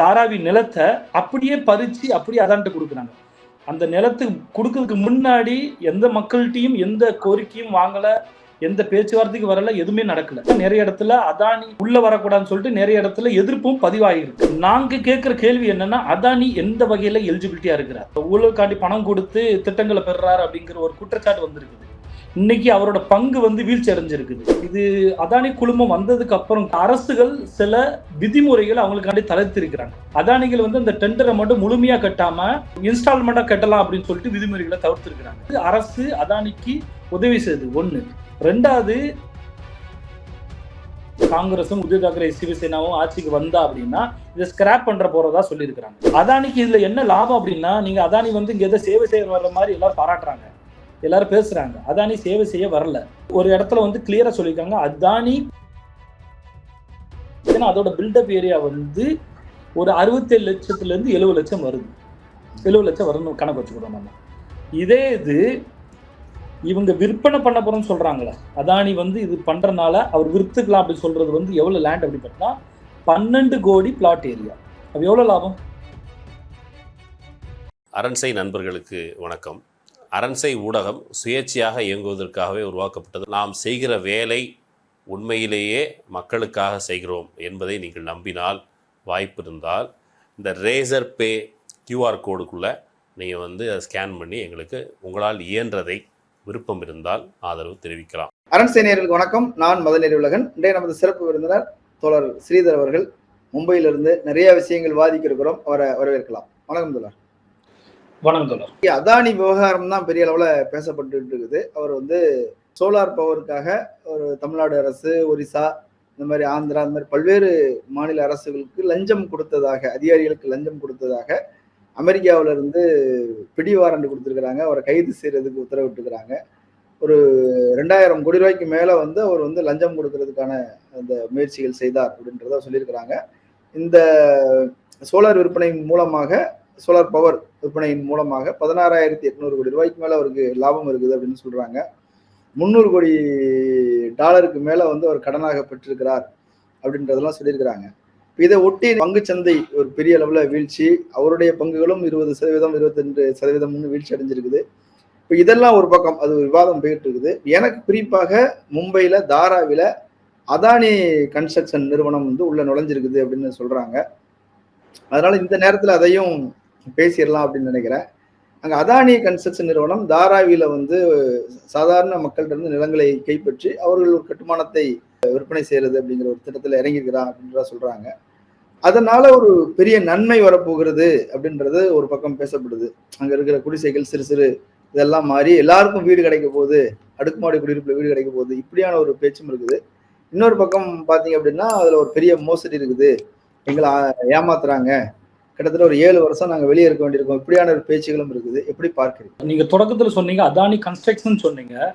தாராவி நிலத்தை அப்படியே பறிச்சு அப்படியே அதான்ட்டு கொடுக்குறாங்க. அந்த நிலத்துக்கு கொடுக்கறதுக்கு முன்னாடி எந்த மக்கள்கிட்டையும் எந்த கோரிக்கையும் வாங்கல எந்த பேச்சுவார்த்தைக்கு வரல எதுவுமே நடக்கல. நிறைய இடத்துல அதானி உள்ள வரக்கூடாதுன்னு சொல்லிட்டு நிறைய இடத்துல எதிர்ப்பும் பதிவாகிருக்கு. நாங்க கேட்கிற கேள்வி என்னன்னா அதானி எந்த வகையில எலிஜிபிலிட்டியா இருக்கிறார்? ஊழலுக்காண்டி பணம் கொடுத்து திட்டங்களை பெறுறாரு அப்படிங்கிற ஒரு குற்றச்சாட்டு வந்திருக்குது. இன்னைக்கு அவரோட பங்கு வந்து வீழ்ச்சி அடைஞ்சிருக்குது இது அதானி குழுமம் வந்ததுக்கு அப்புறம் அரசுகள் சில விதிமுறைகள் அவங்களுக்காண்டி தளர்த்திருக்கிறாங்க. அதானிகள் வந்து அந்த டெண்டரை மட்டும் முழுமையா கட்டாம இன்ஸ்டால்மெண்டா கட்டலாம் அப்படின்னு சொல்லிட்டு விதிமுறைகளை தவிர்த்திருக்கிறாங்க. அரசு அதானிக்கு உதவி செய்தது ஒண்ணு. ரெண்டாவது காங்கிரஸும் உத்தவ் தாக்கரே சிவசேனாவும் ஆட்சிக்கு வந்தா அப்படின்னா இதை ஸ்கிராப் பண்ற போறதா சொல்லியிருக்கிறாங்க. அதானிக்கு இதுல என்ன லாபம் அப்படின்னா நீங்க அதானி வந்து இங்க ஏதோ சேவை செய்ய வர்ற மாதிரி எல்லாரும் பாராட்டுறாங்க. எல்லாரும் பேசுறாங்க. அதானி சேவை செய்ய வரல. ஒரு இடத்துல வந்து கிளியரா சொல்லியிருக்காங்க. அதானி ஏன்னா அதோட பில்டப் ஏரியா வந்து ஒரு அறுபத்தேழு லட்சத்துல இருந்து எழுபது லட்சம் வருது. எழுபது லட்சம் வரும்னு கணக்கு வச்சுக்கிறோம் நம்ம. இதே இது இவங்க விற்பனை பண்ண போறோம்னு சொல்றாங்களே. அதானி வந்து இது பண்றதுனால அவர் விற்றுக்கலாம் அப்படி சொல்றது வந்து எவ்வளவு லேண்ட் அப்படி பார்த்தா பன்னெண்டு கோடி பிளாட் ஏரியா அது எவ்வளவு லாபம்? அரண்சை நண்பர்களுக்கு வணக்கம். அரண்சை ஊடகம் சுயேட்சையாக இயங்குவதற்காகவே உருவாக்கப்பட்டது. நாம் செய்கிற வேலை உண்மையிலேயே மக்களுக்காக செய்கிறோம் என்பதை நீங்கள் நம்பினால் வாய்ப்பு இருந்தால் இந்த ரேசர் பே கியூஆர் கோடுக்குள்ளே நீங்கள் வந்து அதை ஸ்கேன் பண்ணி எங்களுக்கு உங்களால் இயன்றதை விருப்பம் இருந்தால் ஆதரவு தெரிவிக்கலாம். அரண்சேனியர்களுக்கு வணக்கம். நான் மதநேரி உலகன் இன்றைய நமது சிறப்பு விருந்தினர் தோழர் ஸ்ரீதர் அவர்கள் மும்பையிலிருந்து நிறைய விஷயங்கள் வாதிக்க இருக்கிறோம் அவரை வரவேற்கலாம். வணக்கம் தோழர். வணக்கம் அதானி விவகாரம் தான் பெரிய அளவுல பேசப்பட்டு இருக்குது அவர் வந்து சோலார் பவருக்காக ஒரு தமிழ்நாடு அரசு ஒரிசா இந்த மாதிரி ஆந்திரா இந்த மாதிரி பல்வேறு மாநில அரசுகளுக்கு லஞ்சம் கொடுத்ததாக அதிகாரிகளுக்கு லஞ்சம் கொடுத்ததாக அமெரிக்காவில இருந்து பிடி வாரண்ட் கொடுத்துருக்குறாங்க. அவரை கைது செய்யறதுக்கு உத்தரவிட்டுருக்குறாங்க. ஒரு ரெண்டாயிரம் கோடி ரூபாய்க்கு மேல வந்து அவர் வந்து லஞ்சம் கொடுக்கறதுக்கான அந்த முயற்சிகள் செய்தார் அப்படின்றத சொல்லியிருக்கிறாங்க. இந்த சோலார் விற்பனை மூலமாக சோலார் பவர் விற்பனையின் மூலமாக பதினாறாயிரத்தி எட்நூறு கோடி ரூபாய்க்கு மேலே அவருக்கு லாபம் இருக்குது அப்படின்னு சொல்றாங்க. முந்நூறு கோடி டாலருக்கு மேலே வந்து அவர் கடனாக பெற்றிருக்கிறார் அப்படின்றதெல்லாம் சொல்லியிருக்கிறாங்க. இதை ஒட்டி பங்குச்சந்தை ஒரு பெரிய அளவில் வீழ்ச்சி அவருடைய பங்குகளும் இருபது சதவீதம் இருபத்தெண்டு சதவீதம்னு வீழ்ச்சி அடைஞ்சிருக்குது. இப்போ இதெல்லாம் ஒரு பக்கம் அது விவாதம் போயிட்டு இருக்குது. எனக்கு குறிப்பாக மும்பையில் தாராவில் அதானி கன்ஸ்ட்ரக்ஷன் நிறுவனம் வந்து உள்ள நுழைஞ்சிருக்குது அப்படின்னு சொல்கிறாங்க அதனால இந்த நேரத்தில் அதையும் பேசிடலாம் அப்படின்னு நினைக்கிறேன். அங்கே அதானி கன்ஸ்ட்ரக்ஷன் நிறுவனம் தாராவியில் வந்து சாதாரண மக்கள்கிட்ட இருந்து நிலங்களை கைப்பற்றி அவர்கள் ஒரு கட்டுமானத்தை விற்பனை செய்கிறது அப்படிங்கிற ஒரு திட்டத்தில் இறங்கியிருக்கிறா அப்படின்றத சொல்கிறாங்க அதனால ஒரு பெரிய நன்மை வரப்போகிறது அப்படின்றது ஒரு பக்கம் பேசப்படுது. அங்கே இருக்கிற குடிசைகள் சிறு சிறு இதெல்லாம் மாறி எல்லாருக்கும் வீடு கிடைக்க போகுது. அடுக்குமாடி குடியிருப்பில் வீடு கிடைக்க போகுது. இப்படியான ஒரு பேச்சும் இருக்குது. இன்னொரு பக்கம் பார்த்தீங்க அப்படின்னா அதில் ஒரு பெரிய மோசடி இருக்குது. எங்களை ஏமாத்துறாங்க. கிட்டத்தட்ட ஒரு ஏழு வருஷம் நாங்க வெளியே இருக்க வேண்டியிருக்கோம். இப்படியான ஒரு பேச்சுகளும் இருக்குது. எப்படி பார்க்கிறீங்க? நீங்க தொடக்கத்துல சொன்னீங்க அதானி கன்ஸ்ட்ரக்ஷன் சொன்னீங்க.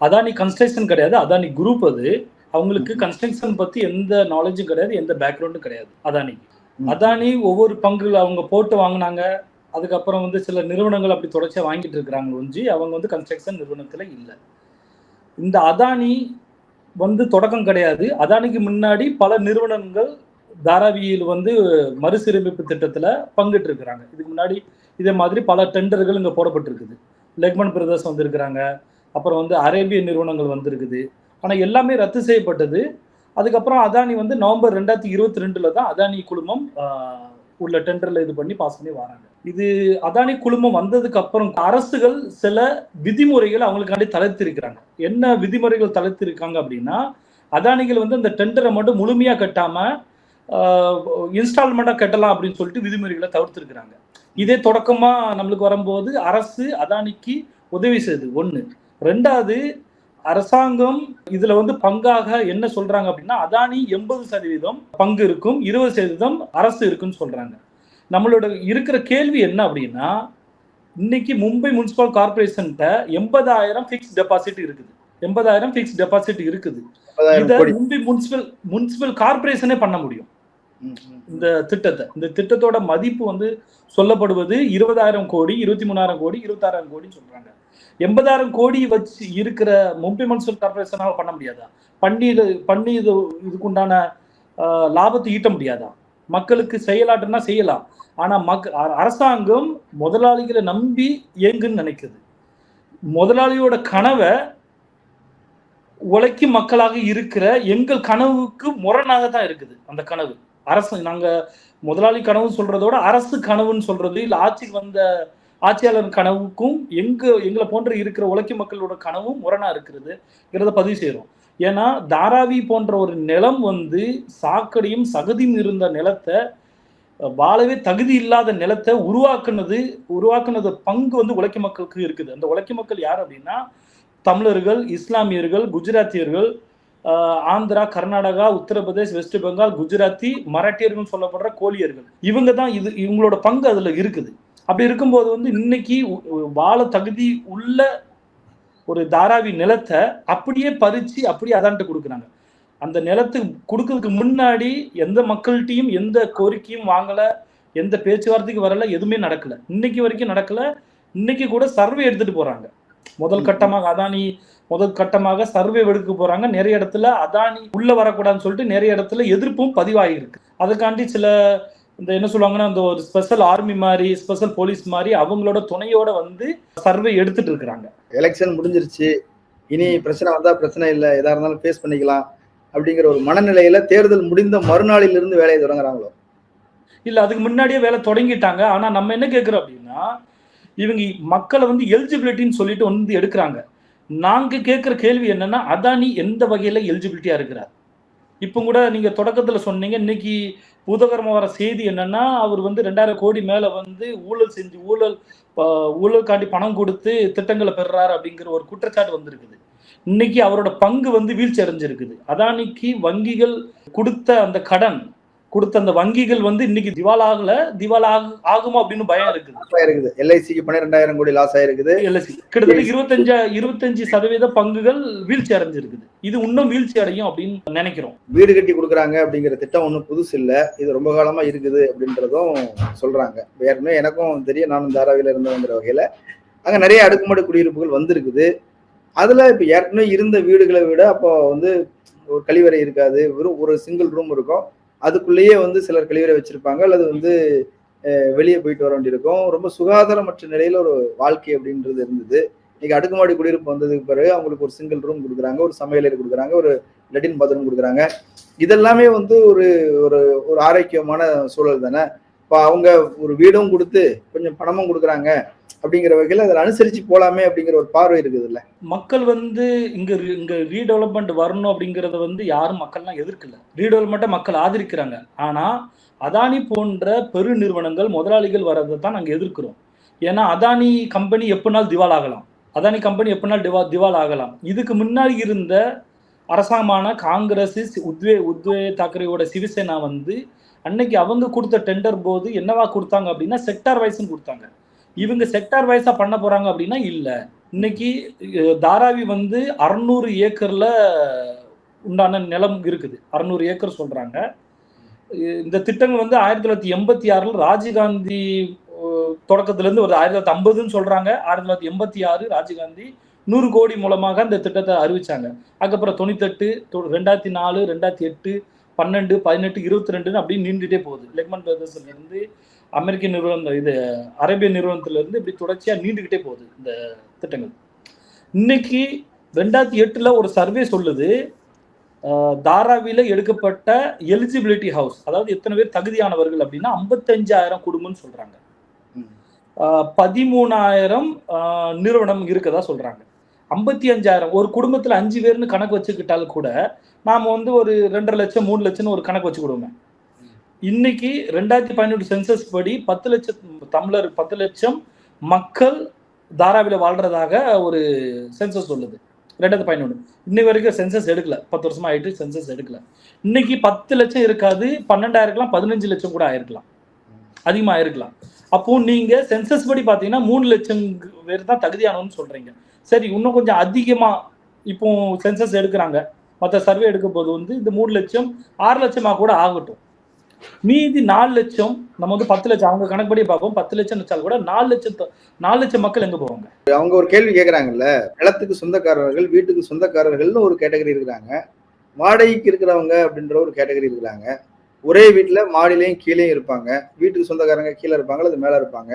அதானி கன்ஸ்ட்ரக்ஷன் கிடையாது அதானி குரூப் அது. அவங்களுக்கு கன்ஸ்ட்ரக்ஷன் பத்தி எந்த நாலேஜும் கிடையாது எந்த பேக்ரவுண்டும் கிடையாது அதானி. அதானி ஒவ்வொரு பங்குகள் அவங்க போட்டு வாங்கினாங்க. அதுக்கப்புறம் வந்து சில நிறுவனங்கள் அப்படி தொடர்ச்சியா வாங்கிட்டு இருக்கிறாங்க ஒஞ்சி அவங்க வந்து கன்ஸ்ட்ரக்ஷன் நிறுவனத்துல இல்லை. இந்த அதானி வந்து தொடக்கம் கிடையாது. அதானிக்கு முன்னாடி பல நிறுவனங்கள் தாராவியில் வந்து மறுசீரமைப்பு திட்டத்தில் பங்கிட்டு இருக்கிறாங்க இதுக்கு முன்னாடி இதே மாதிரி பல டெண்டர்கள் இங்கே போடப்பட்டிருக்குது. லெக்மன் பிரதர்ஸ் வந்திருக்கிறாங்க. அப்புறம் வந்து அரேபிய நிறுவனங்கள் வந்திருக்குது. ஆனால் எல்லாமே ரத்து செய்யப்பட்டது. அதுக்கப்புறம் அதானி வந்து நவம்பர் ரெண்டாயிரத்தி இருபத்தி ரெண்டுல தான் அதானி குழுமம் உள்ள டெண்டர்ல இது பண்ணி பாஸ் பண்ணி வராங்க. இது அதானி குழுமம் வந்ததுக்கு அப்புறம் அரசுகள் சில விதிமுறைகள் அவங்களுக்காண்டி தளர்த்திருக்கிறாங்க. என்ன விதிமுறைகள் தளர்த்திருக்காங்க அப்படின்னா அதானிகள் வந்து அந்த டெண்டரை மட்டும் முழுமையா கட்டாம இன்ஸ்டால்மெண்டா கட்டலாம் அப்படின்னு சொல்லிட்டு விதிமுறைகளை தவிர்த்திருக்கிறாங்க. இதே தொடக்கமா நம்மளுக்கு வரும்போது அரசு அதானிக்கு உதவி செய்யுது ஒண்ணு. ரெண்டாவது அரசாங்கம் இதுல வந்து பங்காக என்ன சொல்றாங்க அப்படின்னா அதானி எண்பது சதவீதம் பங்கு இருக்கும் இருபது சதவீதம் அரசு இருக்குன்னு சொல்றாங்க. நம்மளோட இருக்கிற கேள்வி என்ன அப்படின்னா இன்னைக்கு மும்பை முனிசிபல் கார்பரேஷன்ட்ட எண்பதாயிரம் ஃபிக்ஸ் டெபாசிட் இருக்குது. எண்பதாயிரம் ஃபிக்ஸ் டெபாசிட் இருக்குது. இத மும்பை முனிசிபல் முனிசிபல் கார்பரேஷனே பண்ண முடியும். இந்த திட்டத்தை. இந்த திட்டத்தோட மதிப்பு வந்து சொல்லப்படுவது இருபதாயிரம் கோடி இருபத்தி மூணாயிரம் கோடி இருபத்தாயிரம் கோடின்னு சொல்றாங்க. எண்பதாயிரம் கோடி வச்சு இருக்கிற மும்பை முனிசிபல் கார்பரேஷனால பண்ண முடியாதா? பண்ணி இது பண்ணி இது இதுக்குண்டான லாபத்தை ஈட்ட முடியாதா? மக்களுக்கு செயலாட்டுன்னா செய்யலாம். ஆனா மக் அ- அரசாங்கம் முதலாளிகளை நம்பி இயங்குன்னு நினைக்குது. முதலாளியோட கனவை உழைக்கும் மக்களாக இருக்கிற எங்கள் கனவுக்கு முரணாக தான் இருக்குது அந்த கனவு. அரசு நாங்க முதலாளி கனவு சொல்றதோட அரசு கனவுன்னு சொல்றது இல்ல ஆட்சிக்கு வந்த ஆட்சியாளர் கனவுக்கும் எங்க எங்களை போன்ற இருக்கிற உழைக்கு மக்களோட கனவும் முரணா இருக்கிறதுங்கிறத பதிவு செய்யறோம் ஏன்னா தாராவி போன்ற ஒரு நிலம் வந்து சாக்கடையும் சகதியும் இருந்த நிலத்தை வாழவே தகுதி இல்லாத நிலத்தை உருவாக்குனது உருவாக்குனது பங்கு வந்து உழைக்கும் மக்களுக்கு இருக்குது. அந்த உழைக்கும் மக்கள் யார் அப்படின்னா தமிழர்கள் இஸ்லாமியர்கள் குஜராத்தியர்கள் ஆந்திரா கர்நாடகா உத்தரப்பிரதேஷ் வெஸ்ட் பெங்கால் குஜராத்தி மராட்டியர்கள் சொல்லப்படுற கோலியர்கள் இவங்க தான் இது இவங்களோட பங்கு அதுல இருக்குது. அப்படி இருக்கும்போது வந்து இன்னைக்கு வாழ தகுதி உள்ள ஒரு தாராவி நிலத்தை அப்படியே பறிச்சு அப்படியே அதான்ட்டு கொடுக்குறாங்க. அந்த நிலத்துக்கு கொடுக்கறதுக்கு முன்னாடி எந்த மக்கள்கிட்டையும் எந்த கோரிக்கையும் வாங்கல எந்த பேச்சுவார்த்தைக்கு வரல எதுவுமே நடக்கல. இன்னைக்கு வரைக்கும் நடக்கல. இன்னைக்கு கூட சர்வே எடுத்துட்டு போறாங்க. முதல் கட்டமாக அதானி முதல் கட்டமாக சர்வே எடுக்க போறாங்க. நிறைய இடத்துல அதானி உள்ள வரக்கூடாதுன்னு சொல்லிட்டு நிறைய இடத்துல எதிர்ப்பும் பதிவாகியிருக்கு அதுக்காண்டி சில இந்த என்ன சொல்லுவாங்கன்னா அந்த ஒரு ஸ்பெஷல் ஆர்மி மாதிரி ஸ்பெஷல் போலீஸ் மாதிரி அவங்களோட துணையோட வந்து சர்வே எடுத்துட்டு இருக்கிறாங்க. எலெக்ஷன் முடிஞ்சிருச்சு. இனி பிரச்சனை வந்தா பிரச்சனை இல்லை. எதா இருந்தாலும் ஃபேஸ் பண்ணிக்கலாம் அப்படிங்கிற ஒரு மனநிலையில தேர்தல் முடிந்த மறுநாளில் இருந்து வேலையை தொடங்குறாங்களோ? இல்ல அதுக்கு முன்னாடியே வேலை தொடங்கிட்டாங்க. ஆனா நம்ம என்ன கேட்கிறோம் அப்படின்னா இவங்க மக்களை வந்து எலிஜிபிலிட்டின்னு சொல்லிட்டு வந்து எடுக்கிறாங்க. நாங்கள் கேட்குற கேள்வி என்னன்னா அதானி எந்த வகையில் எலிஜிபிலிட்டியாக இருக்கிறார்? இப்போ கூட நீங்கள் தொடக்கத்தில் சொன்னீங்க இன்னைக்கு பூதகரமா வர செய்தி என்னன்னா அவர் வந்து ரெண்டாயிரம் கோடி மேலே வந்து ஊழல் செஞ்சு ஊழல் ஊழல் காட்டி பணம் கொடுத்து திட்டங்களை பெறுறாரு அப்படிங்கிற ஒரு குற்றச்சாட்டு வந்திருக்குது. இன்னைக்கு அவரோட பங்கு வந்து வீழ்ச்சி அடைஞ்சிருக்குது அதானிக்கு வங்கிகள் கொடுத்த அந்த கடன் கொடுத்த அந்த வங்கிகள் வந்து இன்னைக்கு திவாலாகல திவால் ஆகு ஆகுமோ அப்படின்னு பயம் இருக்குது. லாஸ் ஆயிருக்குது எல்ஐசிக்கு பன்னிரெண்டாயிரம் கோடி லாஸ் ஆயிருக்குது. எல்எஸ்சி கிட்டத்தட்ட இருபத்தஞ்சு இருபத்தஞ்சு சதவீத பங்குகள் வீழ்ச்சி அடைஞ்சிருக்குது. இது இன்னும் வீழ்ச்சி அடையும் அப்படின்னு நினைக்கிறோம். வீடு கட்டி கொடுக்குறாங்க அப்படிங்கிற திட்டம் ஒன்றும் புதுசு இல்லை. இது ரொம்ப காலமா இருக்குது அப்படின்றதும் சொல்றாங்க. ஏற்கனவே எனக்கும் தெரியும். நானும் தாராவில இருந்தவங்கிற வகையில. அங்க நிறைய அடுக்குமாடி குடியிருப்புகள் வந்திருக்குது. அதுல இப்ப ஏற்கனவே இருந்த வீடுகளை விட அப்போ வந்து ஒரு கழிவறை இருக்காது. வெறும் ஒரு சிங்கிள் ரூம் இருக்கும். அதுக்குள்ளேயே வந்து சிலர் கழிவறை வச்சிருப்பாங்க அல்லது வந்து வெளியே போயிட்டு வர வேண்டியிருக்கும். ரொம்ப சுகாதாரமற்ற நிலையில ஒரு வாழ்க்கை அப்படின்றது இருந்தது. இன்னைக்கு அடுக்குமாடி குடியிருப்பு வந்ததுக்கு பிறகு அவங்களுக்கு ஒரு சிங்கிள் ரூம் கொடுக்குறாங்க ஒரு சமையலறை கொடுக்குறாங்க ஒரு லெட்டின் பாத்ரூம் கொடுக்குறாங்க. இதெல்லாமே வந்து ஒரு ஒரு ஒரு ஆரோக்கியமான சூழல் தானே? இப்போ அவங்க ஒரு வீடும் கொடுத்து கொஞ்சம் பணமும் கொடுக்குறாங்க அப்படிங்கிற வகையில் அதில் அனுசரித்து போகலாமே அப்படிங்கிற ஒரு பார்வை இருக்குது இல்லை மக்கள் வந்து இங்கே இங்கே ரீடெவலப்மெண்ட் வரணும் அப்படிங்கிறத வந்து யாரும் மக்கள்லாம் எதிர்க்கல. ரீடெவலப்மெண்ட்டை மக்கள் ஆதரிக்கிறாங்க. ஆனால் அதானி போன்ற பெரு நிறுவனங்கள் முதலாளிகள் வர்றதை தான் நாங்கள் எதிர்க்கிறோம். ஏன்னா அதானி கம்பெனி எப்படினாலும் திவால் ஆகலாம். அதானி கம்பெனி எப்படினாலும் டிவா திவால் ஆகலாம். இதுக்கு முன்னாடி இருந்த அரசாங்கமான காங்கிரஸ் சி- உத்வே உத்வே தாக்கரேயோட சிவசேனா வந்து அன்னைக்கு அவங்க கொடுத்த டெண்டர் போது என்னவா கொடுத்தாங்க அப்படின்னா செக்டார் வைஸ்ன்னு கொடுத்தாங்க. இவங்க செக்டார் வைஸா பண்ண போறாங்க அப்படின்னா இல்ல. இன்னைக்கு தாராவி வந்து அறுநூறு ஏக்கர்ல உண்டான நிலம் இருக்குது. அறுநூறு ஏக்கர் சொல்றாங்க. இந்த திட்டங்கள் வந்து ஆயிரத்தி தொள்ளாயிரத்தி எண்பத்தி ஆறுல ராஜீவ்காந்தி அஹ், தொடக்கத்துல இருந்து ஒரு ஆயிரத்தி தொள்ளாயிரத்தி ஐம்பதுன்னு சொல்றாங்க. ஆயிரத்தி தொள்ளாயிரத்தி எண்பத்தி ஆறு ராஜீவ்காந்தி நூறு கோடி மூலமாக அந்த திட்டத்தை அறிவிச்சாங்க. அதுக்கப்புறம் தொண்ணூத்தெட்டு தொ- ரெண்டாயிரத்தி நாலு ரெண்டாயிரத்தி எட்டு பன்னெண்டு பதினெட்டு இருபத்தி ரெண்டுன்னு அப்படியே நீண்டுட்டே போகுது. லெக்மன் பிரதர்ஸ்ல இருந்து அமெரிக்க நிறுவனம் இது அரேபிய நிறுவனத்துல இருந்து இப்படி தொடர்ச்சியா நீண்டுகிட்டே போகுது இந்த திட்டங்கள். இன்னைக்கு ரெண்டாயிரத்தி எட்டுல ஒரு சர்வே சொல்லுது தாராவில எடுக்கப்பட்ட எலிஜிபிலிட்டி ஹவுஸ் அதாவது எத்தனை பேர் தகுதியானவர்கள் அப்படின்னா ஐம்பத்தஞ்சாயிரம் குடும்பம்னு சொல்றாங்க. பதிமூணாயிரம் நிறுவனம் இருக்கதா சொல்றாங்க. ஐம்பத்தி அஞ்சாயிரம் ஒரு குடும்பத்துல அஞ்சு பேர்னு கணக்கு வச்சுக்கிட்டாலும் கூட நாம் வந்து ஒரு ரெண்டரை லட்சம் மூணு லட்சம்னு ஒரு கணக்கு வச்சுக்கிடுவோமே இன்னைக்கு ரெண்டாயிரத்தி பதினெட்டு சென்சஸ் படி பத்து லட்சம் தமிழர் பத்து லட்சம் மக்கள் தாராவில வாழ்றதாக ஒரு சென்சஸ் சொல்லுது. ரெண்டாயிரத்தி பதினொன்று இன்னை வரைக்கும் சென்சஸ் எடுக்கல. பத்து வருஷமா ஆயிட்டு சென்சஸ் எடுக்கல. இன்னைக்கு பத்து லட்சம் இருக்காது பன்னெண்டாயிரம் பதினஞ்சு லட்சம் கூட ஆயிருக்கலாம். அதிகமா ஆயிருக்கலாம். அப்போ நீங்க சென்சஸ் படி பாத்தீங்கன்னா மூணு லட்சம் பேர் தான் தகுதியானவன்னு சொல்றீங்க. சரி இன்னும் கொஞ்சம் அதிகமா இப்போ சென்சஸ் எடுக்கிறாங்க. மற்ற சர்வே எடுக்கும் போது வந்து இந்த மூணு லட்சம் ஆறு லட்சமா கூட ஆகட்டும். மீதி நாலு லட்சம் நம்ம வந்து பத்து லட்சம் அவங்க கணக்குப்படி பார்ப்போம். பத்து லட்சம் வச்சால் கூட நாலு லட்சம் நாலு லட்சம் மக்கள் எங்க போவாங்க? அவங்க ஒரு கேள்வி கேட்குறாங்கல்ல நிலத்துக்கு சொந்தக்காரர்கள் வீட்டுக்கு சொந்தக்காரர்கள்னு ஒரு கேட்டகரி இருக்கிறாங்க. வாடகைக்கு இருக்கிறவங்க அப்படின்ற ஒரு கேட்டகரி இருக்கிறாங்க. ஒரே வீட்டுல மாடியிலையும் கீழேயும் இருப்பாங்க. வீட்டுக்கு சொந்தக்காரங்க கீழே இருப்பாங்க அல்லது மேல இருப்பாங்க?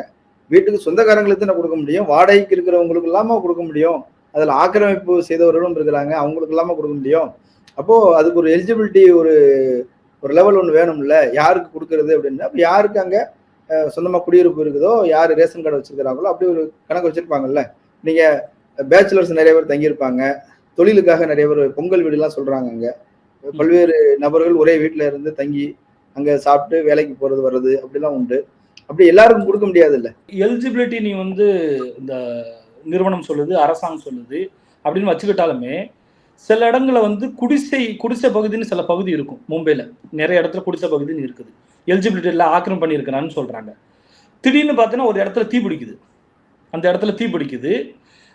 வீட்டுக்கு சொந்தக்காரங்களுக்கு தானே கொடுக்க முடியும்? வாடகைக்கு இருக்கிறவங்களுக்கு இல்லாம கொடுக்க முடியும். அதுல ஆக்கிரமிப்பு செய்தவர்களும் இருக்கிறாங்க. அவங்களுக்கு இல்லாம கொடுக்க முடியும். அப்போ அதுக்கு ஒரு எலிஜிபிலிட்டி ஒரு ஒரு லெவல் ஒன்று வேணும்ல. யாருக்கு கொடுக்கறது அப்படின்னு. அப்போ யாருக்கு அங்க அஹ், சொந்தமா குடியிருப்பு இருக்குதோ யார் ரேஷன் கார்டு வச்சிருக்கிறாங்களோ அப்படி ஒரு கணக்கு வச்சிருப்பாங்கல்ல. நீங்க பேச்சுலர்ஸ் நிறைய பேர் தங்கியிருப்பாங்க. தொழிலுக்காக நிறைய பேர் பொங்கல் வீடுலாம் சொல்றாங்க அங்க. பல்வேறு நபர்கள் ஒரே வீட்டுல இருந்து தங்கி அங்க சாப்பிட்டு வேலைக்கு போறது வர்றது அப்படிலாம் உண்டு. அப்படி எல்லாருக்கும் கொடுக்க முடியாது இல்ல எலிஜிபிலிட்டி நீ வந்து இந்த நிறுவனம் சொல்லுது அரசாங்கம் சொல்லுது அப்படின்னு வச்சுக்கிட்டாலுமே சில இடங்களில் வந்து குடிசை குடிசை பகுதின்னு சில பகுதி இருக்கும். மும்பையில் நிறைய இடத்துல குடிசை பகுதின்னு இருக்குது. எலிஜிபிலிட்டி எல்லாம் ஆக்கிரம் பண்ணியிருக்கிறான்னு சொல்கிறாங்க திடீர்னு பார்த்தீங்கன்னா ஒரு இடத்துல தீ பிடிக்குது. அந்த இடத்துல தீ பிடிக்குது.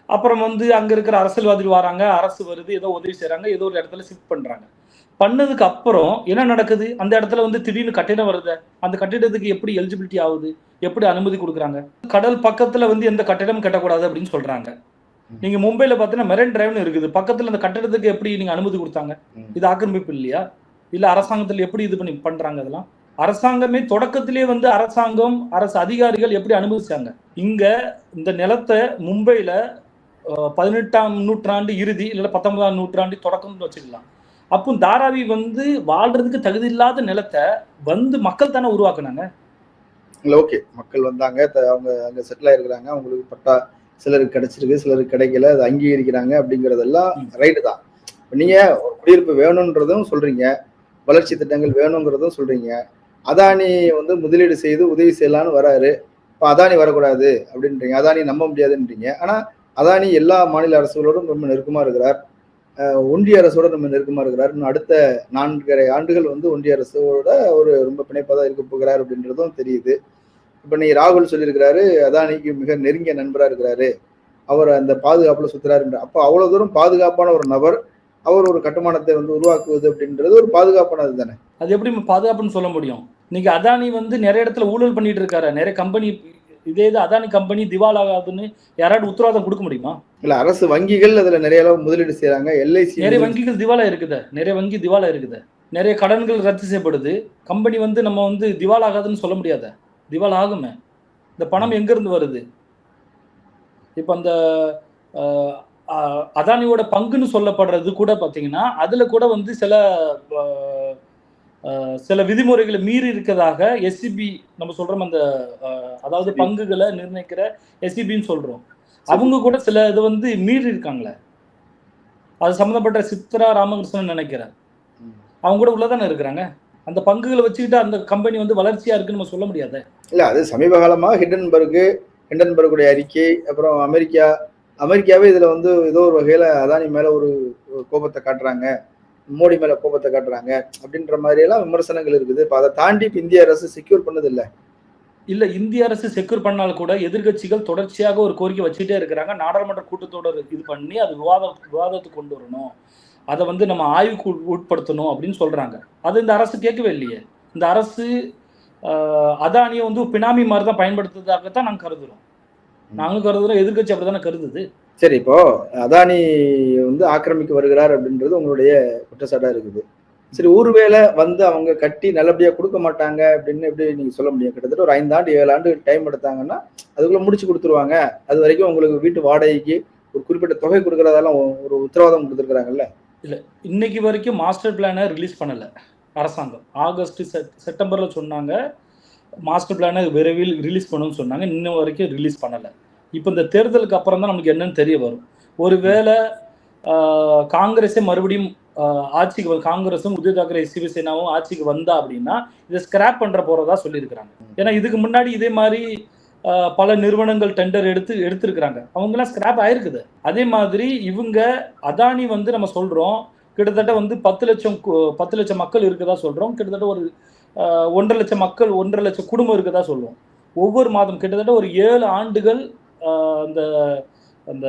அப்புறம் வந்து அங்கே இருக்கிற அரசியல்வாதிகள் வராங்க அரசு வருது ஏதோ உதவி செய்கிறாங்க ஏதோ ஒரு இடத்துல ஷிஃப்ட் பண்ணுறாங்க பண்ணதுக்கு அப்புறம் என்ன நடக்குது? அந்த இடத்துல வந்து திடீர்னு கட்டிடம் வருது. அந்த கட்டிடத்துக்கு எப்படி எலிஜிபிலிட்டி ஆகுது? எப்படி அனுமதி கொடுக்குறாங்க? கடல் பக்கத்துல வந்து எந்த கட்டிடம் கட்டக்கூடாது அப்படின்னு சொல்றாங்க. நீங்க மும்பைல பாத்தீங்கன்னா மெரன் டிரைவ்னு இருக்குது. பக்கத்துல அந்த கட்டடத்துக்கு எப்படி நீங்க அனுமதி கொடுத்தாங்க. இது ஆக்கிரமிப்பு இல்லையா? இல்ல அரசாங்கத்துல எப்படி இது பண்ணி பண்றாங்க அதெல்லாம்? அரசாங்கமே தொடக்கத்திலே வந்து அரசாங்கம் அரசு அதிகாரிகள் எப்படி அனுமதிச்சாங்க? இங்க இந்த நிலத்தை மும்பையில பதினெட்டாம் நூற்றாண்டு இறுதி இல்ல பத்தொன்பதாம் நூற்றாண்டு தொடக்கம்னு வச்சுக்கலாம். அப்போ தாராவி வந்து வாழ்றதுக்கு தகுதி இல்லாத நிலத்தை வந்து மக்கள் தானே உருவாக்குனாங்க? இல்ல ஓகே. மக்கள் வந்தாங்க அவங்க அங்க செட்டில் ஆயிருக்கிறாங்க. அவங்களுக்கு பட்டா சிலருக்கு கிடைச்சிருக்கு சிலருக்கு கிடைக்கல அதை அங்கீகரிக்கிறாங்க அப்படிங்கறதெல்லாம். ரைட்டு தான். இப்ப நீங்க ஒரு குடியிருப்பு வேணும்ன்றதும் சொல்றீங்க வளர்ச்சி திட்டங்கள் வேணுங்கிறதும் சொல்றீங்க. அதானி வந்து முதலீடு செய்து உதவி செய்யலாம்னு வராரு. இப்போ அதானி வரக்கூடாது அப்படின்றீங்க. அதானி நம்ப முடியாதுன்றீங்க. ஆனா அதானி எல்லா மாநில அரசுகளோடும் ரொம்ப நெருக்கமா இருக்கிறார். ஒன்றிய அரசோட நம்ம நெருக்கமா இருக்கிறார். இன்னும் அடுத்த நான்கரை ஆண்டுகள் வந்து ஒன்றிய அரசோட ஒரு ரொம்ப பிணைப்பாக தான் இருக்க போகிறார் அப்படின்றதும் தெரியுது. இப்போ நீ ராகுல் சொல்லியிருக்கிறாரு அதானிக்கு மிக நெருங்கிய நண்பரா இருக்கிறாரு. அவர் அந்த பாதுகாப்புல சுத்துறாருன்ற அப்போ அவ்வளவு தூரம் பாதுகாப்பான ஒரு நபர் அவர் ஒரு கட்டுமானத்தை வந்து உருவாக்குவது அப்படின்றது ஒரு பாதுகாப்பானது தானே? அது எப்படி பாதுகாப்புன்னு சொல்ல முடியும்? இன்னைக்கு அதானி வந்து நிறைய இடத்துல ஊழல் பண்ணிட்டு இருக்காரு. நிறைய கம்பெனி இதே இது அதானி கம்பெனி திவால் ஆகாதுன்னு யாராவது உத்தரவாதம் கொடுக்க முடியுமா? இல்ல அரசு வங்கிகள் அதுல நிறைய அளவு முதலீடு செய்யறாங்க எல்ஐசி நிறைய வங்கிகள் திவாலா இருக்குது. நிறைய வங்கி திவாலா இருக்குது. நிறைய கடன்கள் ரத்து செய்யப்படுது. கம்பெனி வந்து நம்ம வந்து திவால் ஆகாதுன்னு சொல்ல முடியாத. திவால் ஆகுமே இந்த பணம் எங்க இருந்து வருது? இப்ப அந்த அதானியோட பங்குன்னு சொல்லப்படுறது கூட பாத்தீங்கன்னா அதுல கூட வந்து சில சில விதிமுறைகளை மீறி இருக்கதாக எஸ்சிபி நம்ம சொல்றோம் அந்த அதாவது SEBI. பங்குகளை நிர்ணயிக்கிற எஸ்சிபின்னு சொல்றோம். அவங்க கூட சில இது வந்து மீறி இருக்காங்களே. அது சம்மந்தப்பட்ட சித்ரா ராமகிருஷ்ணன் நினைக்கிறேன். அவங்க கூட உள்ளதானே இருக்கிறாங்க? அந்த பங்குகளை வச்சுக்கிட்டு அந்த கம்பெனி வந்து வளர்ச்சியா இருக்குன்னு நம்ம சொல்ல முடியாது? இல்ல அது சமீப காலமா ஹிண்டன்பர்க் ஹிண்டன்பர்குடைய அறிக்கை அப்புறம் அமெரிக்கா அமெரிக்காவே இதுல வந்து ஏதோ ஒரு வகையில அதானி மேல ஒரு கோபத்தை காட்டுறாங்க. மோடி மேல கோபத்தை காட்டுறாங்க அப்படின்ற மாதிரி எல்லாம் விமர்சனங்கள் இருக்குது. இப்ப அதை தாண்டி இந்திய அரசு செக்யூர் பண்ணது இல்ல இல்ல இந்திய அரசு செக்யூர் பண்ணாலும் கூட எதிர்க்கட்சிகள் தொடர்ச்சியாக ஒரு கோரிக்கை வச்சுட்டே இருக்கிறாங்க. நாடாளுமன்ற கூட்டத்தொடர் இது பண்ணி அது விவாத விவாதத்துக்கு கொண்டு வரணும். அதை வந்து நம்ம ஆய்வுக்கு உட்படுத்தணும் அப்படின்னு சொல்றாங்க. அது இந்த அரசு கேட்கவே இல்லையே. இந்த அரசு அதானியை வந்து பினாமி மாதிரி தான் பயன்படுத்துறதாக தான் நாங்கள் கருதுறோம். நாங்களும் கருதுறோம் எதிர்க்கட்சி அப்படிதானே கருதுது. சரி இப்போ அதானி வந்து ஆக்கிரமிக்க வருகிறார் அப்படின்றது உங்களுடைய குற்றச்சாட்டா இருக்குது. சரி ஒருவேளை வந்து அவங்க கட்டி நல்லபடியா கொடுக்க மாட்டாங்க அப்படின்னு எப்படி நீங்க சொல்ல முடியும்? கிட்டத்தட்ட ஒரு ஐந்தாண்டு ஏழு ஆண்டு டைம் எடுத்தாங்கன்னா அதுக்குள்ள முடிச்சு கொடுத்துருவாங்க. அது வரைக்கும் உங்களுக்கு வீட்டு வாடகைக்கு ஒரு குறிப்பிட்ட தொகை கொடுக்கறதெல்லாம் ஒரு உத்தரவாதம் கொடுத்துருக்காங்கல்ல இன்னைக்கு வரைக்கும் மாஸ்டர் பிளானை ரிலீஸ் பண்ணல அரசாங்கம். ஆகஸ்ட் செப்டம்பர்ல சொன்னாங்க மாஸ்டர் பிளானை விரைவில் ரிலீஸ் பண்ணணும்னு சொன்னாங்க. இன்னும் வரைக்கும் ரிலீஸ் பண்ணலை. இப்போ இந்த தேர்தலுக்கு அப்புறம் தான் நமக்கு என்னன்னு தெரிய வரும். ஒருவேளை காங்கிரஸே மறுபடியும் ஆட்சிக்கு காங்கிரஸும் உத்தவ் தாக்கரே சிவசேனாவும் ஆட்சிக்கு வந்தா அப்படின்னா இதை ஸ்கிராப் பண்ற போறதா சொல்லியிருக்கிறாங்க. ஏன்னா இதுக்கு முன்னாடி இதே மாதிரி பல நிறுவனங்கள் டெண்டர் எடுத்து எடுத்திருக்கிறாங்க. அவங்கெல்லாம் ஸ்கிராப் ஆயிருக்குது. அதே மாதிரி இவங்க அதானி வந்து நம்ம சொல்றோம் கிட்டத்தட்ட வந்து பத்து லட்சம் பத்து லட்சம் மக்கள் இருக்கதா சொல்றோம் கிட்டத்தட்ட ஒரு ஒன்றரை லட்சம் மக்கள் ஒன்றரை லட்சம் குடும்பம் இருக்கதா சொல்லுவோம் ஒவ்வொரு மாதம் கிட்டத்தட்ட ஒரு ஏழு ஆண்டுகள் அந்த அந்த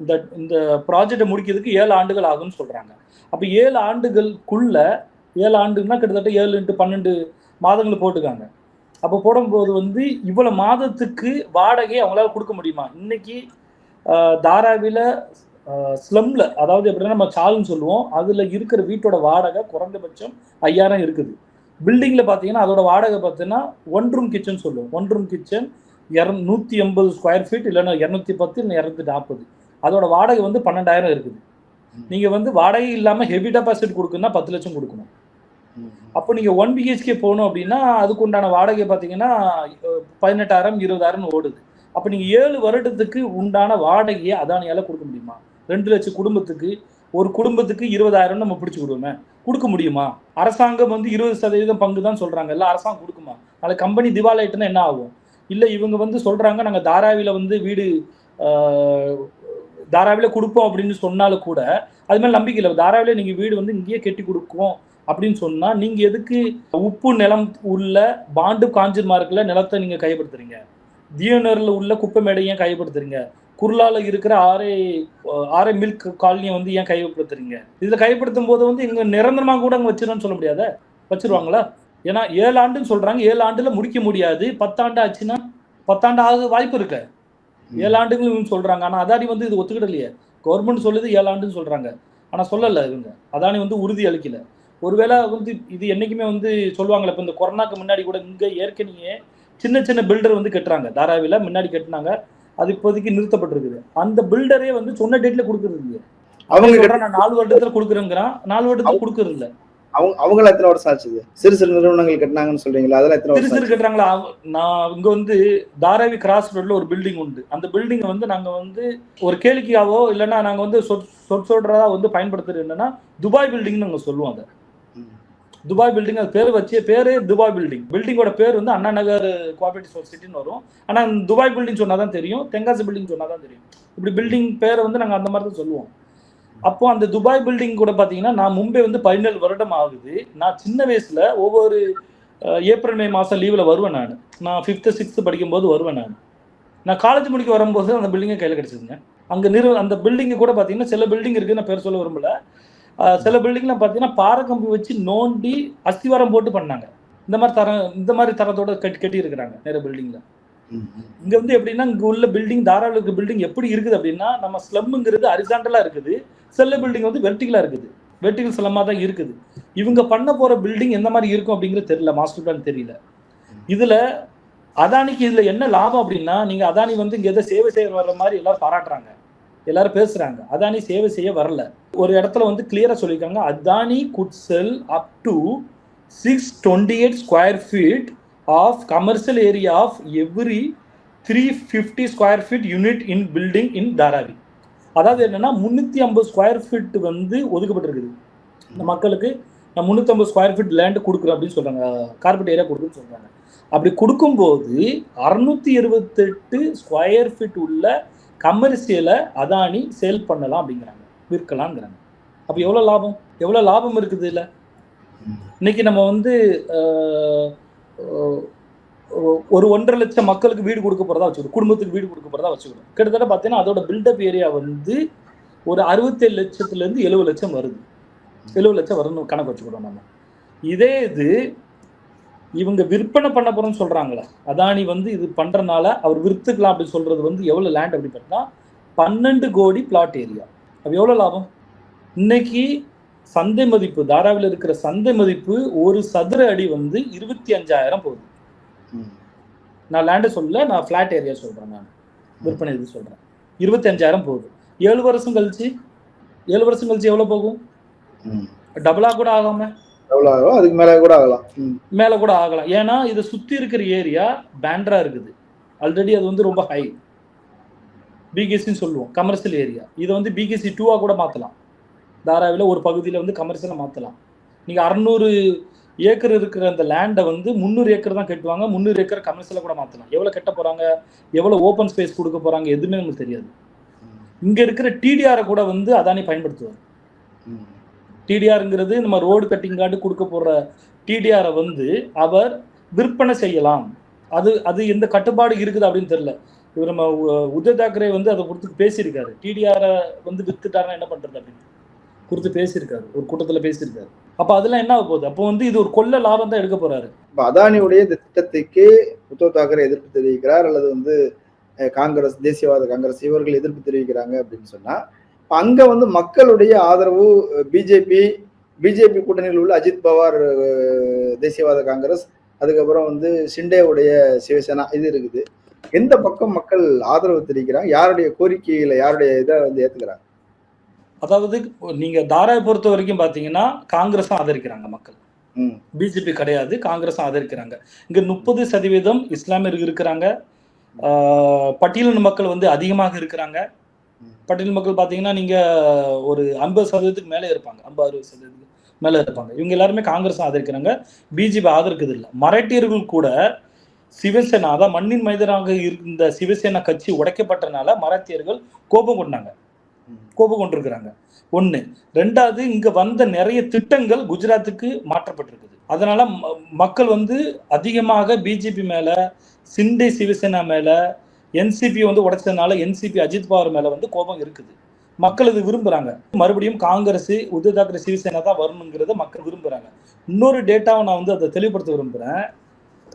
இந்த இந்த ப்ராஜெக்டை முடிக்கிறதுக்கு ஏழு ஆண்டுகள் ஆகும்னு சொல்றாங்க. அப்போ ஏழு ஆண்டுகளுக்குள்ள ஏழு ஆண்டுன்னா கிட்டத்தட்ட ஏழு இன்ட்டு பன்னெண்டு மாதங்கள் போட்டுக்காங்க. அப்போ போடும்போது வந்து இவ்வளவு மாதத்துக்கு வாடகை அவங்களால கொடுக்க முடியுமா? இன்னைக்கு ஆஹ், தாராவில ஸ்லம்ல அதாவது எப்படின்னா நம்ம சால்னு சொல்லுவோம் அதுல இருக்கிற வீட்டோட வாடகை குறைந்தபட்சம் ஐயாயிரம் இருக்குது. பில்டிங்கில் பாத்தீங்கன்னா அதோட வாடகை பார்த்தீங்கன்னா ஒன் ரூம் கிச்சன் சொல்லுவோம். ஒன் ரூம் கிச்சன் இர நூற்றி எண்பது ஸ்கொயர் ஃபீட் இல்லைன்னா இரநூத்தி பத்து இல்லை இரநூத்தி நாற்பது. அதோட வாடகை வந்து பன்னெண்டாயிரம் இருக்குது. நீங்க வந்து வாடகை இல்லாம ஹெவி டெபாசிட் கொடுக்குன்னா பத்து லட்சம் கொடுக்கணும். அப்போ நீங்க ஒன் பிஹெச்கே போகணும் அப்படின்னா அதுக்கு உண்டான வாடகை பார்த்தீங்கன்னா பதினெட்டாயிரம் இருபதாயிரம் ஓடுது. அப்போ நீங்க ஏழு வருடத்துக்கு உண்டான வாடகையை அதானியால கொடுக்க முடியுமா? ரெண்டு லட்சம் குடும்பத்துக்கு ஒரு குடும்பத்துக்கு இருபதாயிரம் நம்ம பிடிச்சு கொடுவோமே கொடுக்க முடியுமா? அரசாங்கம் வந்து இருபது சதவீதம் பங்கு தான் சொல்றாங்க இல்ல அரசாங்கம் கொடுக்குமா? நாளைக்கு கம்பெனி திவால் ஆயிட்டுன்னா என்ன ஆகும்? இல்லை இவங்க வந்து சொல்கிறாங்க நாங்கள் தாராவியில் வந்து வீடு தாராவில் தாராவில கொடுப்போம் அப்படின்னு சொன்னாலும் கூட அது மாதிரி நம்பிக்கை இல்லை. தாராவில நீங்கள் வீடு வந்து இங்கேயே கட்டி கொடுக்கும் அப்படின்னு சொன்னால் நீங்கள் எதுக்கு உப்பு நிலம் உள்ள பாண்டு காஞ்சிர்மார்க்ல நிலத்தை நீங்கள் கைப்படுத்துறீங்க? தியோனரில் உள்ள குப்பை மேடை ஏன் கைப்படுத்துறீங்க? குர்லால இருக்கிற ஆரே ஆரே மில்க் காலனியை வந்து ஏன் கைப்படுத்துறீங்க? இதில் கைப்படுத்தும் போது வந்து இங்கே நிரந்தரமாக கூட அங்கே வச்சிருன்னு சொல்ல முடியாத? வச்சிருவாங்களா? ஏன்னா ஏழு ஆண்டுன்னு சொல்றாங்க ஏழு ஆண்டுல முடிக்க முடியாது. பத்தாண்டு ஆச்சுன்னா பத்தாண்டு ஆக வாய்ப்பு இருக்கு. ஏழு ஆண்டுகள் இவங்க சொல்றாங்க. ஆனா அதானி வந்து இது ஒத்துக்கிடலையே. கவர்மெண்ட் சொல்லுது ஏழு ஆண்டுன்னு சொல்றாங்க. ஆனா சொல்லல இவங்க. அதானி வந்து உறுதி அளிக்கல. ஒருவேளை வந்து இது என்னைக்குமே வந்து சொல்லுவாங்கல்ல இப்போ இந்த கொரோனாக்கு முன்னாடி கூட இங்க ஏற்கனவே சின்ன சின்ன பில்டர் வந்து கட்டுறாங்க. தாராவில முன்னாடி கட்டினாங்க. அது இப்போதைக்கு நிறுத்தப்பட்டிருக்குது. அந்த பில்டரே வந்து சொன்ன டேட்ல கொடுக்கறது இல்லையா. அவங்க நான் நாலு வருடத்துல கொடுக்குறேங்கிறான். நாலு வருடத்துல கொடுக்கறது இல்ல அவங்க அவங்கள எத்தனை வருஷம் ஆச்சுது சிறு சிறு நிறுவனங்கள் கட்டினாங்கன்னு சொல்றீங்களா? அதெல்லாம் எத்தனை சிறு சிறு கட்டுறாங்களா? நான் இங்க வந்து தாராவி கிராஸ் ரோட்ல ஒரு பில்டிங் உண்டு. அந்த பில்டிங் வந்து நாங்க வந்து ஒரு கேளிக்கையாவோ இல்லைன்னா நாங்க வந்து சொற் சொற்சொல்றதா வந்து பயன்படுத்துறது என்னன்னா துபாய் பில்டிங்னு நாங்க சொல்லுவோம் அதை. துபாய் பில்டிங் அது பேர் வச்சு பேரே துபாய் பில்டிங் பில்டிங்கோட பேர் வந்து அண்ணா நகர் கோஆபரேட்டிவ் சொசைட்டின்னு வரும். ஆனா இந்த துபாய் பில்டிங் சொன்னாதான் தெரியும். தென்காசி பில்டிங் சொன்னாதான் தெரியும். இப்படி பில்டிங் பேரை வந்து நாங்க அந்த மாதிரி தான் சொல்லுவோம். அப்போ அந்த துபாய் பில்டிங் கூட பார்த்தீங்கன்னா நான் மும்பை வந்து பதினேழு வருடம் ஆகுது. நான் சின்ன வயசுல ஒவ்வொரு ஏப்ரல் மே மாதம் லீவில் வருவேன் நான். நான் ஃபிஃப்த்து சிக்ஸ்த்து படிக்கும்போது வருவேன் நான். நான் காலேஜ் முடிக்க வரும்போது அந்த பில்டிங்கை கையில் கிடச்சிதுங்க. அங்கே நிறு அந்த பில்டிங்கு கூட பார்த்தீங்கன்னா சில பில்டிங் இருக்குது நான் பேர் சொல்ல விரும்பல. சில பில்டிங்லாம் பார்த்தீங்கன்னா பாறை கம்பி வச்சு நோண்டி அஸ்திவாரம் போட்டு பண்ணாங்க. இந்த மாதிரி தரம் இந்த மாதிரி தரத்தோட கட்டி கட்டி இருக்கிறாங்க நிறைய பில்டிங்கில் இங்க வந்து எப்படின்னா இங்க உள்ள பில்டிங் தாராள இருக்க பில்டிங் எப்படி இருக்குது அப்படின்னா நம்ம ஸ்லம்ங்கிறது அரிசாண்டலா இருக்குது. செல்ல பில்டிங் வந்து வெர்டிகலா இருக்குது. வெர்டிகல் ஸ்லம்மா தான் இருக்குது. இவங்க பண்ண போற பில்டிங் எந்த மாதிரி இருக்கும் அப்படிங்கிறது தெரியல. மாஸ்டர் பிளான் தெரியல. இதுல அதானிக்கு இதுல என்ன லாபம் அப்படின்னா நீங்க அதானி வந்து இங்க ஏதோ சேவை செய்ய வர்ற மாதிரி எல்லாரும் பாராட்டுறாங்க. எல்லாரும் பேசுறாங்க. அதானி சேவை செய்ய வரல. ஒரு இடத்துல வந்து கிளியரா சொல்லியிருக்காங்க. Adani could sell up to six twenty eight square feet of commercial area of every three fifty square feet unit in building in Dharavi அதாவது என்னன்னா முந்நூற்றி ஐம்பது ஸ்கொயர் ஃபீட் வந்து ஒதுக்கப்பட்டிருக்குது. இந்த மக்களுக்கு நான் முந்நூற்றம்பது ஸ்கொயர் ஃபீட் லேண்ட் கொடுக்குறேன் அப்படின்னு சொல்றாங்க. கார்பெட் ஏரியா கொடுக்குன்னு சொல்றாங்க. அப்படி கொடுக்கும்போது அறுநூத்தி இருபத்தெட்டு ஸ்கொயர் ஃபீட் உள்ள கமர்ஷியலை அதானி சேல் பண்ணலாம் அப்படிங்கிறாங்க. விற்கலாங்கிறாங்க அப்போ எவ்வளோ லாபம்? எவ்வளோ லாபம் இருக்குது இல்லை இன்னைக்கு நம்ம வந்து ஒரு ஒன்றரை லட்சம் மக்களுக்கு வீடு கொடுக்க போறதா வச்சுக்கணும். குடும்பத்துக்கு வீடு கொடுக்க போறதா வச்சுக்கணும். கிட்டத்தட்ட பார்த்தீங்கன்னா அதோட பில்டப் ஏரியா வந்து ஒரு அறுபத்தேழு லட்சத்துலேருந்து எழுபது லட்சம் வருது. எழுபது லட்சம் வரும்னு கணக்கு வச்சுக்கிறோம் நம்ம. இதே இது இவங்க விற்பனை பண்ண போறோம்னு சொல்றாங்களே அதானி வந்து இது பண்றனால அவர் விற்றுக்கலாம் அப்படின்னு சொல்றது வந்து எவ்வளவு லேண்ட் அப்படி பார்த்தா பன்னெண்டு கோடி பிளாட் ஏரியா அப்போ எவ்வளவு லாபம்? இன்னைக்கு சந்தை மதிப்பு தாராவில் இருக்கிற சந்தை மதிப்பு ஒரு சதுர அடி வந்து இருபத்தி அஞ்சாயிரம் போகுது. நான் லேண்டை சொல்லல நான் ஃபிளாட் ஏரியா சொல்றேன் நான். விற்பனை இது சொல்றேன். இருபத்தி அஞ்சாயிரம் போகுது. ஏழு வருஷம் கழிச்சு? ஏழு வருஷம் கழிச்சு எவ்வளவு போகும். டபுளா கூட ஆகாம? அதுக்கு மேல கூட ஆகலாம். மேல கூட ஆகலாம். ஏன்னா இதை சுத்தி இருக்கிற ஏரியா பேண்ட்ரா இருக்குது. ஆல்ரெடி அது வந்து ரொம்ப ஹை பிகேசின்னு சொல்லுவோம். கமர்ஷியல் ஏரியா இதை வந்து பிகேசி டூவா கூட மாத்தலாம். தாராவில ஒரு பகுதியில் வந்து கமர்ஷியலாக மாற்றலாம் நீங்கள் அறநூறு ஏக்கர் இருக்கிற அந்த லேண்டை வந்து முந்நூறு ஏக்கர் தான் கட்டுவாங்க முந்நூறு ஏக்கர் கமர்ஷியலாக கூட மாற்றலாம் எவ்வளோ கட்ட போகிறாங்க எவ்வளோ ஓப்பன் ஸ்பேஸ் கொடுக்க போகிறாங்க எதுவுமே நமக்கு தெரியாது. இங்கே இருக்கிற டிடிஆரை கூட வந்து அதானே பயன்படுத்துவார். டிடிஆருங்கிறது நம்ம ரோடு கட்டிங் கார்டு கொடுக்க போகிற டிடிஆரை வந்து அவர் விற்பனை செய்யலாம். அது அது எந்த கட்டுப்பாடு இருக்குது அப்படின்னு தெரியல. இவர் நம்ம உ- உத்தவ் தாக்கரே வந்து அதை கொடுத்து பேசியிருக்காரு. டிடிஆரை வந்து வித்துட்டாருன்னா என்ன பண்ணுறது அப்படின்னு. கொடுத்து பேசியிருக்காரு. ஒரு கூட்டத்துல பேசியிருக்காரு. அப்ப அதெல்லாம் என்ன போகுது? அப்போ வந்து இது ஒரு கொள்ள லாபம் தான் எடுக்க போறாரு. இப்போ அதானியுடைய இந்த திட்டத்துக்கு உத்தவ் தாக்கரே எதிர்ப்பு தெரிவிக்கிறார் அல்லது வந்து காங்கிரஸ் தேசியவாத காங்கிரஸ் இவர்கள் எதிர்ப்பு தெரிவிக்கிறாங்க அப்படின்னு சொன்னா அங்க வந்து மக்களுடைய ஆதரவு பிஜேபி பிஜேபி கூட்டணியில் உள்ள அஜித் பவார் தேசியவாத காங்கிரஸ் அதுக்கப்புறம் வந்து ஷிண்டேவுடைய சிவசேனா இது இருக்குது. எந்த பக்கம் மக்கள் ஆதரவு தெரிவிக்கிறாங்க? யாருடைய கோரிக்கையில யாருடைய இதை வந்து ஏத்துக்கிறாங்க? அதாவது நீங்க தாராவை பொறுத்த வரைக்கும் பாத்தீங்கன்னா காங்கிரஸும் ஆதரிக்கிறாங்க மக்கள். பிஜேபி கிடையாது காங்கிரஸும் ஆதரிக்கிறாங்க. இங்க முப்பது சதவீதம் இஸ்லாமியர்கள் இருக்கிறாங்க. பட்டியலின மக்கள் வந்து அதிகமாக இருக்கிறாங்க. பட்டியல் மக்கள் பாத்தீங்கன்னா நீங்க ஒரு ஐம்பது சதவீதத்துக்கு மேலே இருப்பாங்க. ஐம்பது அறுபது சதவீதத்துக்கு மேலே இருப்பாங்க. இவங்க எல்லாருமே காங்கிரஸ் ஆதரிக்கிறாங்க. பிஜேபி ஆதரிக்கிறது இல்லை. மராட்டியர்கள் கூட சிவசேனா அதான் மண்ணின் மைதனாக இருந்த சிவசேனா கட்சி உடைக்கப்பட்டனால மராத்தியர்கள் கோபம் கொண்டாங்க. கோபம் கொண்டிருக்கிறாங்க ஒன்று ரெண்டாவது இங்கே வந்த நிறைய திட்டங்கள் குஜராத்துக்கு மாற்றப்பட்டிருக்குது. அதனால ம- மக்கள் வந்து அதிகமாக பிஜேபி மேலே சிண்டே சிவசேனா மேலே என்சிபி வந்து உடைச்சதுனால என்சிபி அஜித் பவார் மேலே வந்து கோபம் இருக்குது. மக்கள் இது விரும்புகிறாங்க மறுபடியும் காங்கிரஸ் உத்தவ் தாக்கரே சிவசேனா தான் வரணுங்கிறத மக்கள் விரும்புகிறாங்க இன்னொரு டேட்டாவை நான் வந்து அதை தெளிவுபடுத்த விரும்புகிறேன்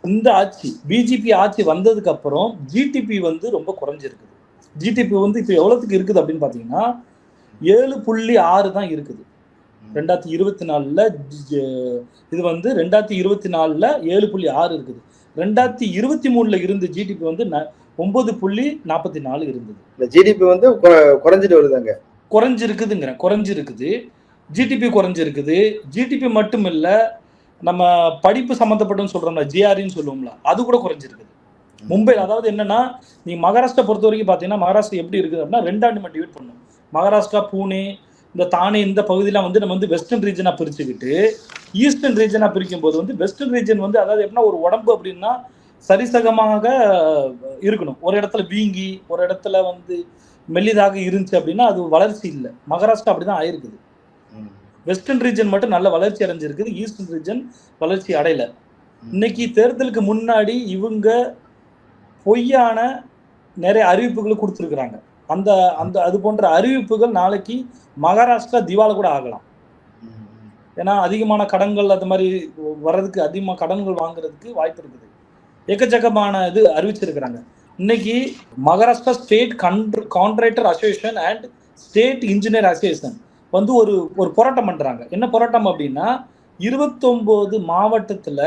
இந்த ஆட்சி பிஜேபி ஆட்சி வந்ததுக்கு அப்புறம் ஜிடிபி வந்து ரொம்ப குறைஞ்சிருக்குது. ஜிடிபி வந்து இப்போ எவ்வளவுக்கு இருக்குது அப்படின்னு பார்த்தீங்கன்னா ஏழு புள்ளி ஆறு தான் இருக்குது. ரெண்டாயிரத்தி இருபத்தி நாலுல இது வந்து ரெண்டாயிரத்தி இருபத்தி நாலுல ஏழு புள்ளி ஆறு இருக்குது. ரெண்டாயிரத்தி இருபத்தி மூணுல இருந்த ஜிடிபி வந்து ஒன்பது புள்ளி நாற்பத்தி நாலு இருந்தது. இந்த ஜிடிபி வந்து குற- குறைஞ்சிட்டு வருதாங்க. குறைஞ்சிருக்குதுங்கிறேன் குறைஞ்சிருக்குது. ஜிடிபி குறைஞ்சிருக்குது. ஜிடிபி மட்டும் இல்ல நம்ம படிப்பு சம்மந்தப்பட்டன்னு சொல்றோம்ல ஜிஆர்இன்னு சொல்லுவோம்ல அது கூட குறைஞ்சிருக்குது. மும்பையில் அதாவது என்னன்னா நீ மகாராஷ்டிரா பொறுத்த வரைக்கும் பார்த்தீங்கன்னா மகாராஷ்டிரா எப்படி இருக்குது அப்படின்னா ரெண்டாண்டு நம்ம டிவைட் பண்ணும். மகாராஷ்டிரா பூனே இந்த தானே இந்த பகுதியெல்லாம் வந்து நம்ம வந்து வெஸ்டர்ன் ரீஜனாக பிரிச்சுக்கிட்டு ஈஸ்டர்ன் ரீஜனாக பிரிக்கும் போது வந்து வெஸ்டர்ன் ரீஜன் வந்து அதாவது எப்படின்னா ஒரு உடம்பு அப்படின்னா சரிசகமாக இருக்கணும். ஒரு இடத்துல வீங்கி ஒரு இடத்துல வந்து மெல்லிதாக இருந்துச்சு அப்படின்னா அது வளர்ச்சி இல்லை. மகாராஷ்டிரா அப்படிதான் ஆயிருக்குது. வெஸ்டர்ன் ரீஜன் மட்டும் நல்ல வளர்ச்சி அடைஞ்சிருக்குது. ஈஸ்டர்ன் ரீஜன் வளர்ச்சி அடையல. இன்னைக்கு தேர்தலுக்கு முன்னாடி இவங்க பொய்யான நிறைய அறிவிப்புகளை கொடுத்துருக்குறாங்க. அந்த அந்த அது போன்ற அறிவிப்புகள் நாளைக்கு மகாராஷ்டிரா திவால கூட ஆகலாம். ஏன்னா அதிகமான கடன்கள் அது மாதிரி வர்றதுக்கு அதிகமாக கடன்கள் வாங்குறதுக்கு வாய்ப்பு இருக்குது. எக்கச்சக்கமான இது அறிவிச்சிருக்கிறாங்க. இன்னைக்கு Maharashtra state கண்ட்ர contractor association and state engineer association வந்து ஒரு ஒரு போராட்டம் பண்ணுறாங்க என்ன போராட்டம் அப்படின்னா இருபத்தொம்போது மாவட்டத்தில்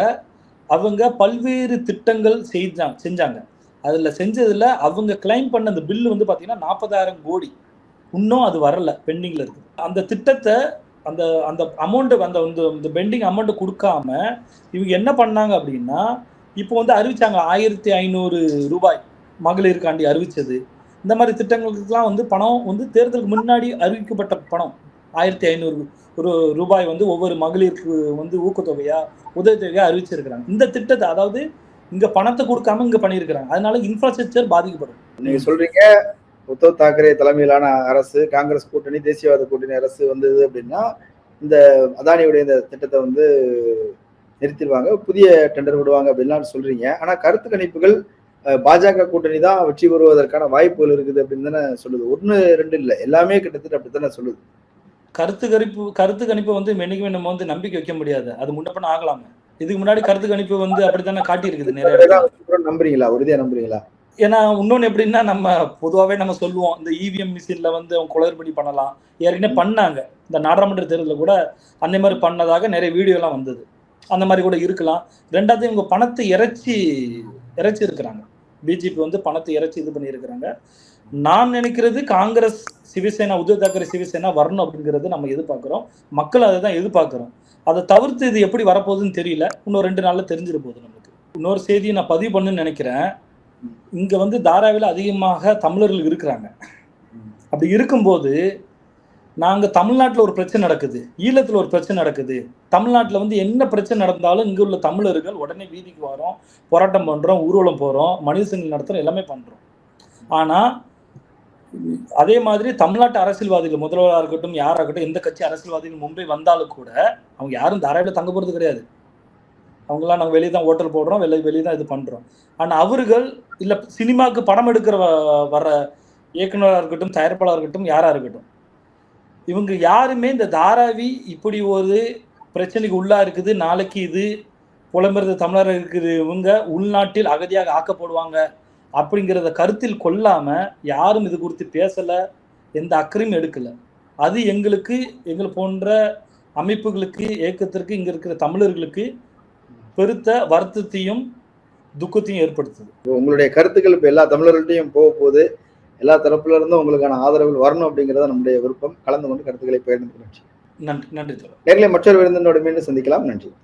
அவங்க பல்வேறு திட்டங்கள் செஞ்சாங்க செஞ்சாங்க. அதுல செஞ்சதுல அவங்க கிளைம் பண்ண அந்த பில்லு வந்து பாத்தீங்கன்னா நாற்பதாயிரம் கோடி. இன்னும் அது வரல பெண்டிங்ல இருக்குது அந்த திட்டத்தை அந்த அந்த அமௌண்ட் அந்த இந்த- இந்த பெண்டிங் அமௌண்ட் கொடுக்காம இவங்க என்ன பண்ணாங்க அப்படின்னா இப்போ வந்து அறிவிச்சாங்க ஆயிரத்தி ஐநூறு ரூபாய் மகளிருக்காண்டி அறிவிச்சது. இந்த மாதிரி திட்டங்களுக்கெல்லாம் வந்து பணம் வந்து தேர்தலுக்கு முன்னாடி அறிவிக்கப்பட்ட பணம். ஆயிரத்தி ஐநூறு ஒரு ரூபாய் வந்து ஒவ்வொரு மகளிருக்கு வந்து ஊக்கத்தொகையா உதவித்தொகையா அறிவிச்சிருக்கிறாங்க. இந்த திட்டத்தை அதாவது இங்க பணத்தை கொடுக்காம இங்க பண்ணியிருக்கிறாங்க. அதனால இன்ஃப்ராஸ்ட்ரக்சர் பாதிக்கப்படும். நீங்க சொல்றீங்க உத்தவ் தாக்கரே தலைமையிலான அரசு காங்கிரஸ் கூட்டணி தேசியவாத கூட்டணி அரசு வந்தது அப்படின்னா இந்த அதானியுடைய இந்த திட்டத்தை வந்து நிறுத்திடுவாங்க புதிய டெண்டர் விடுவாங்க அப்படின்லாம் சொல்றீங்க. ஆனா கருத்து கணிப்புகள் பாஜக கூட்டணி தான் வெற்றி பெறுவதற்கான வாய்ப்புகள் இருக்குது அப்படின்னு தானே சொல்லுது. ஒன்னு ரெண்டு இல்லை. எல்லாமே கிட்டத்தட்ட அப்படித்தானே சொல்லுது. கருத்து கணிப்பு கருத்து கணிப்பை வந்து மென்னுக்குமே நம்ம வந்து நம்பிக்கை வைக்க முடியாது. அது முன்னப்பண்ண ஆகலாமே. இதுக்கு முன்னாடி கருத்து கணிப்பு வந்து அப்படித்தானே காட்டி இருக்குது நிறைய நம்புறீங்களா? உறுதியா நம்புறீங்களா? ஏன்னா இன்னொன்னு எப்படின்னா நம்ம பொதுவாகவே நம்ம சொல்லுவோம் இந்த இவிஎம் மிஷின்ல வந்து அவங்க குளறுபடி பண்ணலாம். ஏற்கனவே பண்ணாங்க. இந்த நாடாளுமன்ற தேர்தலில் கூட அந்த மாதிரி பண்ணதாக நிறைய வீடியோலாம் வந்தது. அந்த மாதிரி கூட இருக்கலாம். ரெண்டாவது இவங்க பணத்தை இறைச்சி இறைச்சி இருக்கிறாங்க பிஜேபி வந்து பணத்தை இறைச்சி இது பண்ணியிருக்கிறாங்க. நான் நினைக்கிறது காங்கிரஸ் சிவசேனா உத்தவ் தாக்கரே சிவசேனா வரணும் அப்படிங்கிறது நம்ம எதிர்பார்க்குறோம். மக்கள் அதை தான் எதிர்பார்க்குறோம். அதை தவிர்த்து இது எப்படி வரப்போகுதுன்னு தெரியல. இன்னும் ரெண்டு நாளில் தெரிஞ்சிட போகுது நமக்கு. இன்னொரு செய்தியை நான் பதிவு பண்ணுன்னு நினைக்கிறேன். இங்கே வந்து தாராவில் அதிகமாக தமிழர்கள் இருக்கிறாங்க. அப்படி இருக்கும்போது நாங்கள் தமிழ்நாட்டில் ஒரு பிரச்சனை நடக்குது. ஈழத்தில் ஒரு பிரச்சனை நடக்குது. தமிழ்நாட்டில் வந்து என்ன பிரச்சனை நடந்தாலும் இங்கே உள்ள தமிழர்கள் உடனே வீதிக்கு வரோம் போராட்டம் பண்ணுறோம் ஊர்வலம் போகிறோம் மனித சங்கிலி நடத்துகிறோம் எல்லாமே பண்ணுறோம் ஆனால் அதே மாதிரி தமிழ்நாட்டு அரசியல்வாதிகள் முதல்வராக இருக்கட்டும் யாராக இருக்கட்டும் எந்த கட்சி அரசியல்வாதிகள் மும்பை வந்தாலும் கூட அவங்க யாரும் தாராவில தங்க போகிறது கிடையாது. அவங்களாம் நாங்கள் வெளியே தான் ஹோட்டல் போடுறோம் வெளியே வெளியே தான் இது பண்ணுறோம் ஆனால் அவர்கள் இல்லை சினிமாவுக்கு படம் எடுக்கிற வ- வர்ற இயக்குனராக இருக்கட்டும் தயாரிப்பாளராக இருக்கட்டும் யாராக இருக்கட்டும் இவங்க யாருமே இந்த தாராவி இப்படி ஒரு பிரச்சனைக்கு உள்ளா இருக்குது நாளைக்கு இது புலம்பெயர்ந்த தமிழர் இருக்குது இவங்க உள்நாட்டில் அகதியாக ஆக்கப்படுவாங்க அப்படிங்கிறத கருத்தில் கொள்ளாம யாரும் இது குறித்து பேசல எந்த அக்கறையும் எடுக்கல. அது எங்களுக்கு எங்களை போன்ற அமைப்புகளுக்கு இயக்கத்திற்கு இங்க இருக்கிற தமிழர்களுக்கு பெருத்த வருத்தத்தையும் துக்கத்தையும் ஏற்படுத்துது. உங்களுடைய கருத்துக்கள் இப்ப எல்லா தமிழர்கள்ட்டையும் போக போகுது எல்லா தரப்புல இருந்தும் உங்களுக்கான ஆதரவுகள் வரணும் அப்படிங்கறத நம்முடைய விருப்பம். கலந்து கொண்டு கருத்துக்களை பகிர்ந்து நன்றி. நன்றி நேர்களை மற்றொரு விருந்தினோடு மீண்டும் சந்திக்கலாம். நன்றி.